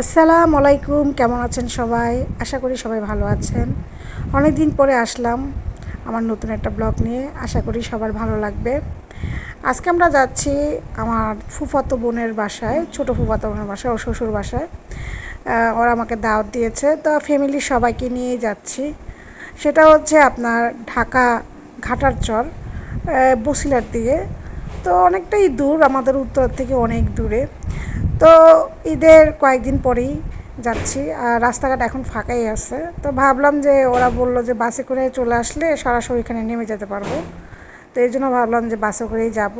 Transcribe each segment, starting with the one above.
আসসালামু আলাইকুম, কেমন আছেন সবাই? আশা করি সবাই ভালো আছেন। অনেক দিন পরে আসলাম আমার নতুন একটা ব্লগ নিয়ে। আশা করি সবার ভালো লাগবে। আজকে আমরা যাচ্ছি আমার ফুফাতো বোনের বাসায়, ছোট ফুফাতো বোনের বাসায় ও শ্বশুর বাসায়। ওরা আমাকে দাওয়াত দিয়েছে। তো ফ্যামিলির সবাইকে নিয়ে যাচ্ছি। সেটা হচ্ছে আপনার ঢাকা ঘাটার চর বসিলার দিকে তো অনেকটাই দূর, আমাদের উত্তর থেকে অনেক দূরে। তো ঈদের কয়েকদিন পরেই যাচ্ছি আর রাস্তাঘাট এখন ফাঁকাই আছে। তো ভাবলাম যে ওরা বলল যে বাসে করে চলে আসলে সরাসরি এখানে নেমে যেতে পারব। তো এই জন্য ভাবলাম যে বাসে করেই যাব।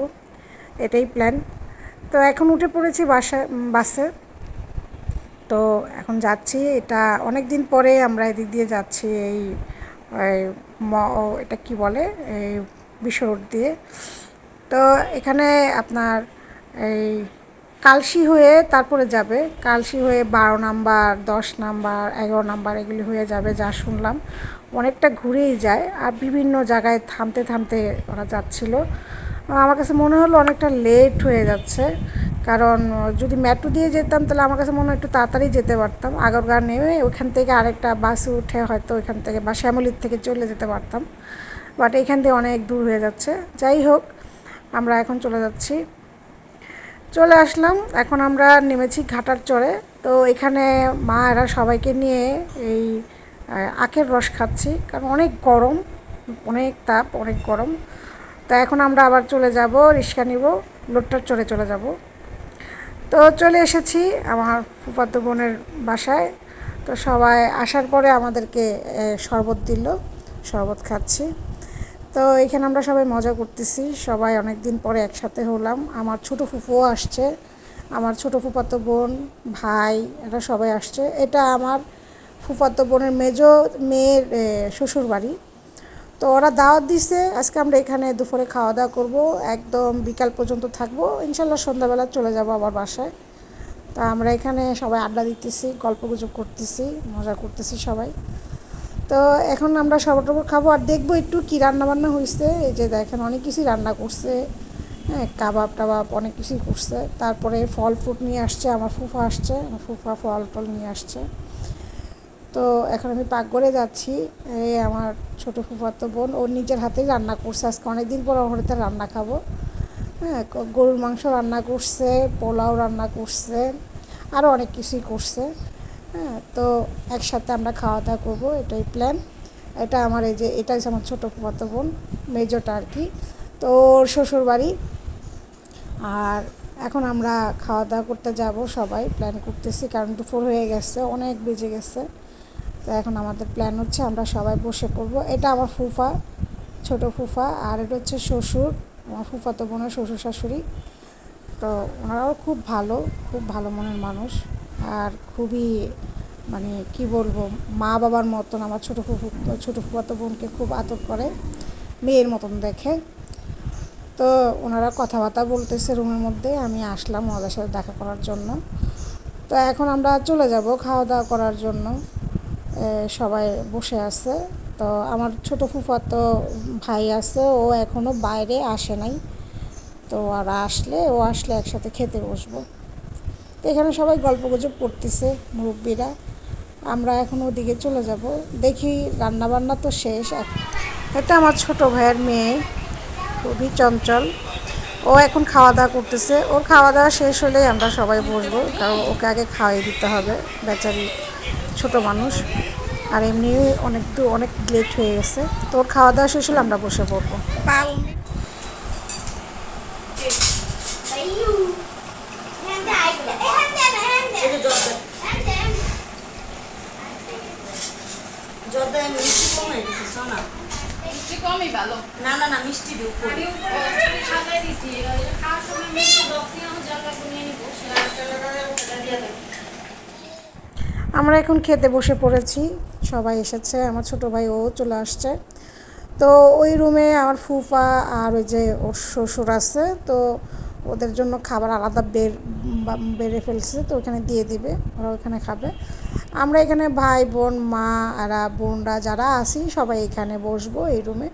এটাই প্ল্যান তো এখন উঠে পড়েছি উম, বাসে। তো এখন যাচ্ছি এটা অনেক দিন পরে আমরা এদিক দিয়ে যাচ্ছি এই এটা কি বলে? এই বিশ্ব রোড দিয়ে। তো এখানে আপনার এই কালশি হয়ে তারপরে যাবে। কালশি হয়ে বারো নাম্বার, দশ নাম্বার, এগারো নাম্বার এগুলি হয়ে যাবে যা শুনলাম। অনেকটা ঘুরেই যায় আর বিভিন্ন জায়গায় থামতে থামতে ওরা যাচ্ছিল। আমার কাছে মনে হলো অনেকটা লেট হয়ে যাচ্ছে। কারণ যদি মেট্রো দিয়ে যেতাম তাহলে আমার কাছে মনে হয় একটু তাড়াতাড়ি যেতে পারতাম। আগরগাঁ নেমে ওইখান থেকে আরেকটা বাসে উঠে হয়তো ওইখান থেকে বা শ্যামলির থেকে চলে যেতে পারতাম। বাট এখান থেকে অনেক দূর হয়ে যাচ্ছে। যাই হোক, আমরা এখন চলে যাচ্ছি। চলে আসলাম। এখন আমরা নেমেছি ঘাটার চরে। তো এখানে মা এরা সবাইকে নিয়ে এই আখের রস খাচ্ছি। কারণ অনেক গরম, অনেক তাপ, অনেক গরম। তো এখন আমরা আবার চলে যাব, রিক্সা নিব, লোট্টার চরে চলে যাব। তো চলে এসেছি আমার ফুফাতো বোনের বাসায়। তো সবাই আসার পরে আমাদেরকে শরবত দিল, শরবত খাচ্ছি। তো এখানে আমরা সবাই মজা করতেছি। সবাই অনেক দিন পরে একসাথে হলাম। আমার ছোট ফুফুও আসছে। আমার ছোট ফুফাতো বোন, ভাই, এরা সবাই আসছে। এটা আমার ফুফাতো বোনের মেজো মেয়ের শ্বশুর বাড়ি তো ওরা দাওয়াত দিছে। আজকে আমরা এখানে দুপুরে খাওয়া দাওয়া করব। একদম বিকাল পর্যন্ত থাকব। ইনশাল্লাহ সন্ধ্যাবেলা চলে যাব আবার বাসায়। তা আমরা এখানে সবাই আড্ডা দিতেছি গল্প গুজব করতেছি, মজা করতেছি সবাই। তো এখন আমরা সবার টবর খাব আর দেখব একটু কী রান্না বান্না হয়েছে এই যে দেখেন অনেক কিছুই রান্না করছে হ্যাঁ কাবাব টাবাব অনেক কিছুই করছে। তারপরে ফল ফ্রুট নিয়ে আসছে, আমার ফুফা আসছে, আমার ফুফা ফল টল নিয়ে আসছে। তো এখন আমি পাকঘরে যাচ্ছি, এই আমার ছোটো ফুফাতো বোন ওর নিজের হাতেই রান্না করছে। আজকে অনেক দিন পর ওর হাতে রান্না খাব। হ্যাঁ গরুর মাংস রান্না করছে, পোলাও রান্না করছে আরও অনেক কিছুই করছে। হ্যাঁ তো একসাথে আমরা খাওয়া দাওয়া করব, এটাই প্ল্যান এটা আমার এই যে এটা হচ্ছে আমার ছোটো ফুফাতো বোন, মেজোটা আর কি। তো ওর শ্বশুর বাড়ি আর এখন আমরা খাওয়া দাওয়া করতে যাব সবাই প্ল্যান করতেছি, কারণ দুপুর হয়ে গেছে, অনেক বেজে গেছে। তো এখন আমাদের প্ল্যান হচ্ছে আমরা সবাই বসে পড়ব। এটা আমার ফুফা, ছোট ফুফা, আর এটা হচ্ছে শ্বশুর, আমার ফুফাতো বোনের শ্বশুর শাশুড়ি। তো ওনারাও খুব ভালো খুব ভালো মনের মানুষ। আর খুবই মানে কি বলব, মা বাবার মতন আমার ছোটো ফুফু, ছোটো ফুফাতো বোনকে খুব আদর করে, মেয়ের মতন দেখে। তো ওনারা কথাবার্তা বলতেছে রুমের মধ্যে, আমি আসলাম ওদের সাথে দেখা করার জন্য। তো এখন আমরা চলে যাব খাওয়া দাওয়া করার জন্য। সবাই বসে আছে। তো আমার ছোটো ফুফা তো ভাই আছে, ও এখনও বাইরে আসে নাই। তো আর আসলে, ও আসলে একসাথে খেতে বসবো। এখানে সবাই গল্প গুজব করতেছে, মুরব্বীরা। আমরা এখন ওদিকে চলে যাব। দেখি রান্না বান্না তো শেষ। এটা আমার ছোট ভাইয়ের মেয়ে, খুবই চঞ্চল। ও এখন খাওয়া দাওয়া করতেছে। ওর খাওয়া দাওয়া শেষ হলেই আমরা সবাই বসবো, কারণ ওকে আগে খাওয়াই দিতে হবে, বেচারি ছোট মানুষ। আর এমনি অনেক অনেক লেট হয়ে গেছে। তো ওর খাওয়া দাওয়া শেষ হলে আমরা বসে পড়ব জর্দায় মিষ্টি কমে গেছে সোনা মিষ্টি কমই ভালো না না না মিষ্টি দিও উপরে। আমি উপরে সাজাই দিছি। খাওয়ার সময় মিষ্টি বক্সে আমি জলটা নিয়ে নিবো সেটা সেটা দিয়ে দেবো। আমরা এখন খেতে বসে পড়েছি সবাই এসেছে আমার ছোট ভাই ও চলে আসছে। তো ওই রুমে আমার ফুফা আর ওই যে ওর শ্বশুর আছে তো ওদের জন্য খাবার আলাদা বের বেড়ে ফেলছে তো ওখানে দিয়ে দিবে ওরা ওখানে খাবে। আমরা এখানে ভাই বোন মা আর বোনরা যারা আছি সবাই এখানে বসবো এই রুমে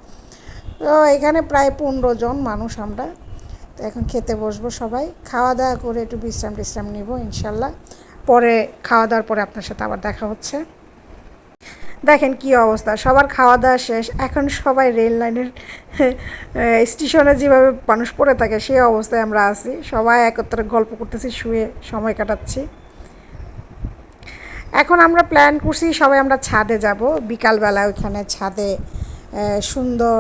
এখানে প্রায় পনেরো জন মানুষ আমরা। তো এখন খেতে বসবো সবাই। খাওয়া দাওয়া করে একটু বিশ্রাম টিশ্রাম নিব, ইনশাল্লাহ। পরে খাওয়া দাওয়ার পরে আপনার সাথে আবার দেখা হচ্ছে। দেখেন কি অবস্থা, সবার খাওয়া দাওয়া শেষ। এখন সবাই রেল লাইনের স্টেশনে যেভাবে মানুষ পড়ে থাকে, সেই অবস্থায় আমরা আছি। সবাই একত্রে গল্প করতেছি, শুয়ে সময় কাটাচ্ছি। এখন আমরা প্ল্যান করছি সবাই আমরা ছাদে যাব। বিকালবেলা ওইখানে ছাদে সুন্দর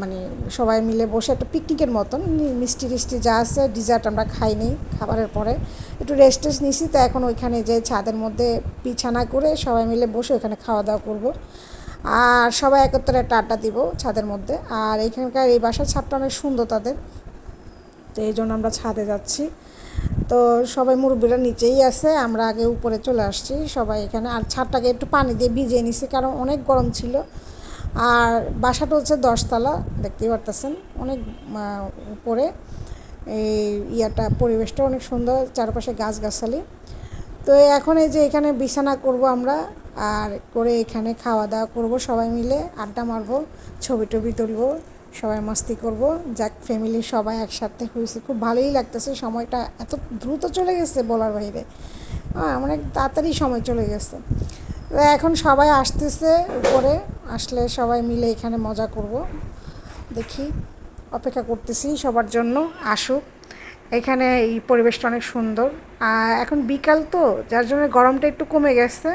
মানে সবাই মিলে বসে একটা পিকনিকের মতন মিষ্টি টিষ্টি যা আছে ডিজার্ট আমরা খাইনি খাবারের পরে। একটু রেস্ট টেস্ট নিছি, তো এখন ওইখানে যে ছাদের মধ্যে বিছানা করে সবাই মিলে বসে ওখানে খাওয়া দাওয়া করব। আর সবাই একত্রে একটা আড্ডা দিব ছাদের মধ্যে। আর এখানকার এই বাসার ছাদটা অনেক সুন্দর তাদের। তো এই জন্য আমরা ছাদে যাচ্ছি। তো সবাই মুরব্বীরা নিচেই আছে, আমরা আগে উপরে চলে আসছি। সবাই এখানে, আর ছাদটাকে একটু পানি দিয়ে ভিজিয়ে নিছি, কারণ অনেক গরম ছিল। আর বাসাটা হচ্ছে দশতলা, দেখতেই পারতেছেন। অনেক উপরে। এই ইয়াটা, পরিবেশটা অনেক সুন্দর, চারপাশে গাছগাছালি। তো এখন এই যে এখানে বিছানা করব আমরা, আর করে এখানে খাওয়া দাওয়া করব সবাই মিলে, আড্ডা মারবো ছবি টবি তুলবো, সবাই মস্তি করব। যাক ফ্যামিলি সবাই একসাথে হয়েছে। খুব ভালোই লাগতেছে, সময়টা এত দ্রুত চলে গেছে বলার বাইরে। হ্যাঁ অনেক তাড়াতাড়ি সময় চলে গেছে। এখন সবাই আসতেছে উপরে, আসলে সবাই মিলে এখানে মজা করব। দেখি, অপেক্ষা করতেছি সবার জন্য, আসুক। এখানে এই পরিবেশটা অনেক সুন্দর। আর এখন বিকাল তো, যার জন্য গরমটা একটু কমে গেছে।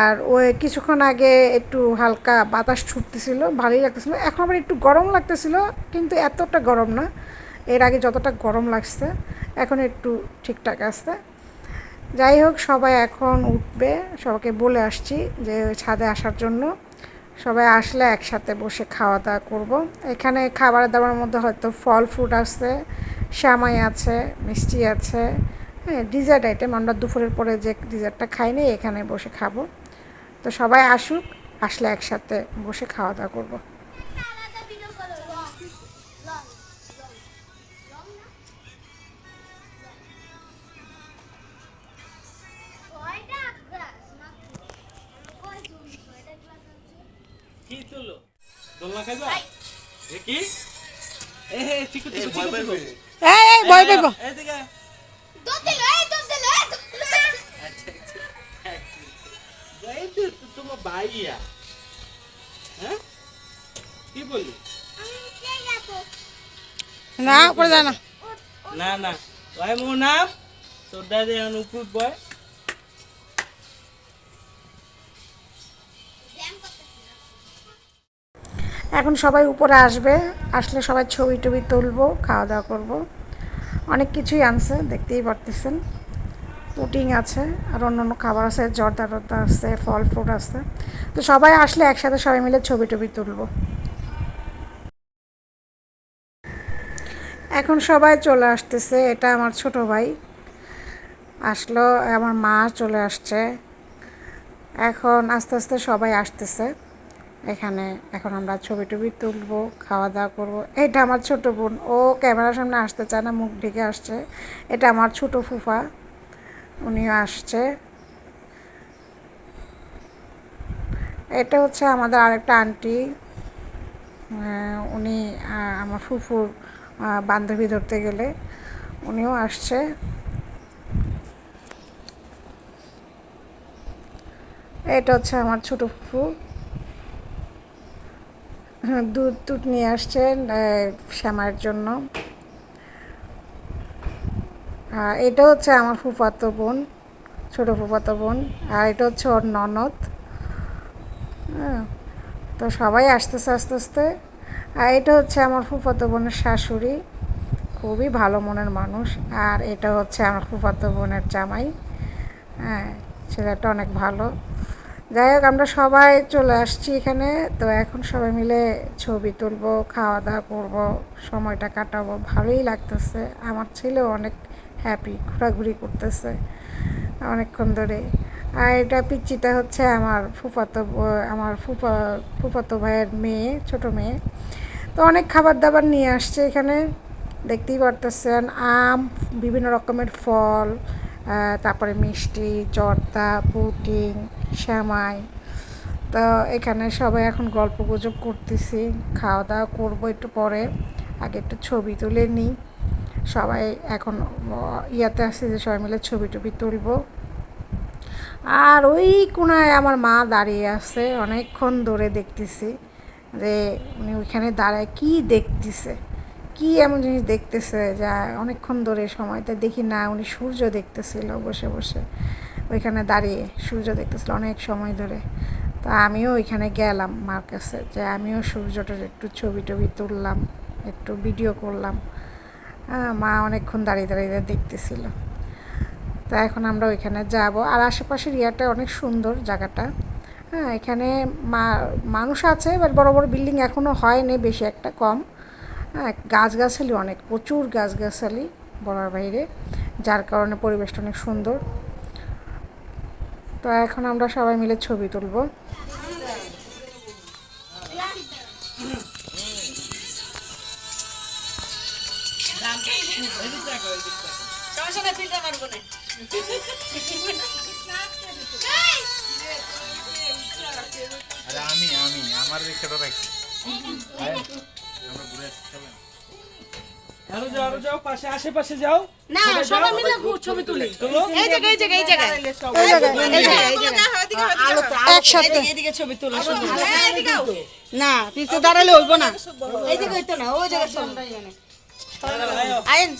আর ওই কিছুক্ষণ আগে একটু হালকা বাতাস ছুটতেছিল, ভালোই লাগতেছিল। এখন আবার একটু গরম লাগতেছিল, কিন্তু এতটা গরম না। এর আগে যতটা গরম লাগছে, এখন একটু ঠিকঠাক আছে। যাই হোক, সবাই এখন উঠবে। সবাইকে বলে আসছি যে ছাদে আসার জন্য। সবাই আসলে একসাথে বসে খাওয়া দাওয়া করব। এখানে খাবার দাবার মধ্যে হয়তো ফল ফ্রুট আছে, শ্যামাই আছে, মিষ্টি আছে। হ্যাঁ ডিজার্ট আইটেম। আমরা দুপুরের পরে যে ডিজার্টটা খাইনি, এখানে বসে খাব। তো সবাই আসুক, আসলে একসাথে বসে খাওয়া দাওয়া করব। খাইবা? এ কি? এ হে চিকু চিকু চিকু চিকু এই এই ভয় পেব এই দিকে দুধ দিল এই দুধ দিল এই দুধ দিল। এই তো তো- তোমার ভাইয়া। হ্যাঁ? কি বলি না করে যায় না। না না। ভাই মোর নাম তোর দাদি অনুপুর বয়। এখন সবাই উপরে আসবে, আসলে সবাই ছবি টবি তুলবো, খাওয়া দাওয়া করব। অনেক কিছুই আনছে, দেখতেই পারতেছেন। পুটিং আছে, আর অন্য অন্য খাবার আছে, জর্দা টর্দা আছে, ফল ফ্রুট আছে। তো সবাই আসলে একসাথে সবাই মিলে ছবি টবি তুলবো। এখন সবাই চলে আসতেছে, এটা আমার ছোট ভাই। আসলো, আমার মা চলে আসছে। এখন আস্তে আস্তে সবাই আসতেছে। এখানে এখন আমরা ছবি টবি তুলবো খাওয়া দাওয়া করব। এটা আমার ছোট বোন, ও ক্যামেরার সামনে আসতে চায় না, মুখ ঢেকে আসছে। এটা আমার ছোট ফুফা, উনিও আসছে। এটা হচ্ছে আমাদের আরেকটা আন্টি। উনি আমার ফুফুর বান্ধবী ধরতে গেলে উনিও আসছে। এটা হচ্ছে আমার ছোট ফুফু। দুধ টুধ নিয়ে আসছেন আহ, শ্যামার জন্য। এটা হচ্ছে আমার ফুফাতো বোন ছোটো ফুফাতো বোন আর এটা হচ্ছে ওর ননদ। হ্যাঁ, তো সবাই আসতেছে আস্তে আস্তে। আর এটা হচ্ছে আমার ফুফাতো বোনের শাশুড়ি খুবই ভালো মনের মানুষ। আর এটা হচ্ছে আমার ফুফাতো বোনের জামাই। হ্যাঁ ছেলেটা অনেক ভালো। যাই হোক, আমরা সবাই চলে আসছি এখানে। তো এখন সবাই মিলে ছবি তুলবো, খাওয়া দাওয়া করব, সময়টা কাটাবো। ভালোই লাগতেছে। আমার ছেলেও অনেক হ্যাপি ঘোরাঘুরি করতেছে অনেকক্ষণ ধরে। আর এটা পিচ্চিটা হচ্ছে আমার ফুফাতো আমার ফুফা, ফুফাতো ভাইয়ের মেয়ে, ছোট মেয়ে। তো অনেক খাবার দাবার নিয়ে আসছে এখানে। দেখতেই পারতেছেন, আম, বিভিন্ন রকমের ফল তারপরে মিষ্টি, জর্দা পুটিং শ্যামাই তো এখানে সবাই এখন গল্প গুজব করতেছি। খাওয়া দাওয়া করব একটু পরে। আগে একটু ছবি তুলে নিই। সবাই এখন ইয়াতে আসছে যে সবাই মিলে ছবি টবি তুলবো। আর ওই কোনায় আমার মা দাঁড়িয়ে আছে। অনেকক্ষণ ধরে দেখতেছি যে উনি ওইখানে দাঁড়ায় কি দেখতেছে। কি এমন জিনিস দেখতেছে যা অনেকক্ষণ ধরে সময়টা দেখি না উনি সূর্য দেখতেছিল বসে বসে। ওইখানে দাঁড়িয়ে সূর্য দেখতেছিল অনেক সময় ধরে। তা আমিও ওইখানে গেলাম মার কাছে, যে আমিও সূর্যটার একটু ছবি টবি তুললাম, একটু ভিডিও করলাম। মা অনেকক্ষণ দাঁড়িয়ে দাঁড়িয়ে দেখতেছিল। তা এখন আমরা ওইখানে যাব। আর আশেপাশের ইয়াটা অনেক সুন্দর জায়গাটা। হ্যাঁ এখানে মা, মানুষ আছে এবার বড় বড় বিল্ডিং এখনও হয়নি, বেশি একটা কম। হ্যাঁ গাছগাছালি অনেক, প্রচুর গাছগাছালি বলার বাইরে, যার কারণে পরিবেশটা অনেক সুন্দর। তো এখন আমরা সবাই মিলে ছবি তুলবো। আমি আমি, আমার রিক্সাটা রাখছি আরও যাও আরও যাও পাশে আশেপাশে যাও। না সবাই মিলে ছবি তুলি। এই জায়গায় এই জায়গায় এই জায়গায়। এই জায়গায় এই জায়গায় এই জায়গায়। আলো তো একসাথে। একসাথে এদিকে ছবি তুলো না পিছে দাঁড়ালে হইব না। এই জায়গায় হইতো না ওই জায়গায় ছবি আইন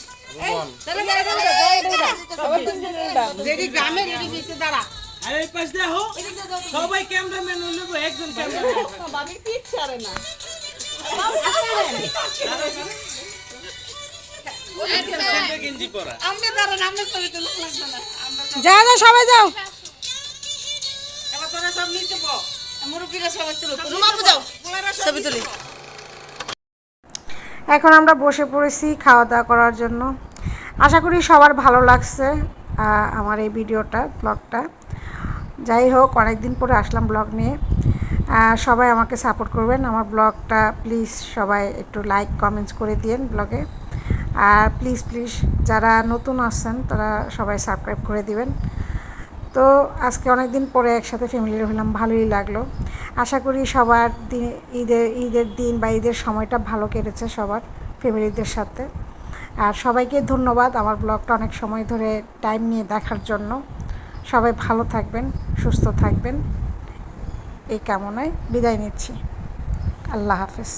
যেদি গ্রামের এদি পিছে দাঁড়া। আরে এই পাশ দেখো সবাই ক্যামেরাম্যান একজন ক্যামেরাম্যান। যা যা, সবাই যাও। এখন আমরা বসে পড়েছি খাওয়া দাওয়া করার জন্য। আশা করি সবার ভালো লাগছে আমার এই ভিডিওটা, ব্লগটা। যাই হোক অনেক দিন পরে আসলাম ব্লগ নিয়ে। সবাই আমাকে সাপোর্ট করবেন। আমার ব্লগটা প্লিজ সবাই একটু লাইক কমেন্টস করে দিন ব্লগে। আর প্লিজ প্লিজ যারা নতুন আসছেন তারা সবাই সাবস্ক্রাইব করে দিবেন। তো আজকে অনেক দিন পরে একসাথে ফ্যামিলির হলাম, ভালোই লাগল। আশা করি সবার দিন, ঈদের ঈদের দিন বা ঈদের সময়টা ভালো কেটেছে সবার ফ্যামিলিদের সাথে। আর সবাইকে ধন্যবাদ আমার ব্লগটা অনেক সময় ধরে টাইম নিয়ে দেখার জন্য। সবাই ভালো থাকবেন, সুস্থ থাকবেন। এই কামনায় বিদায় নিচ্ছি। আল্লাহ হাফেজ।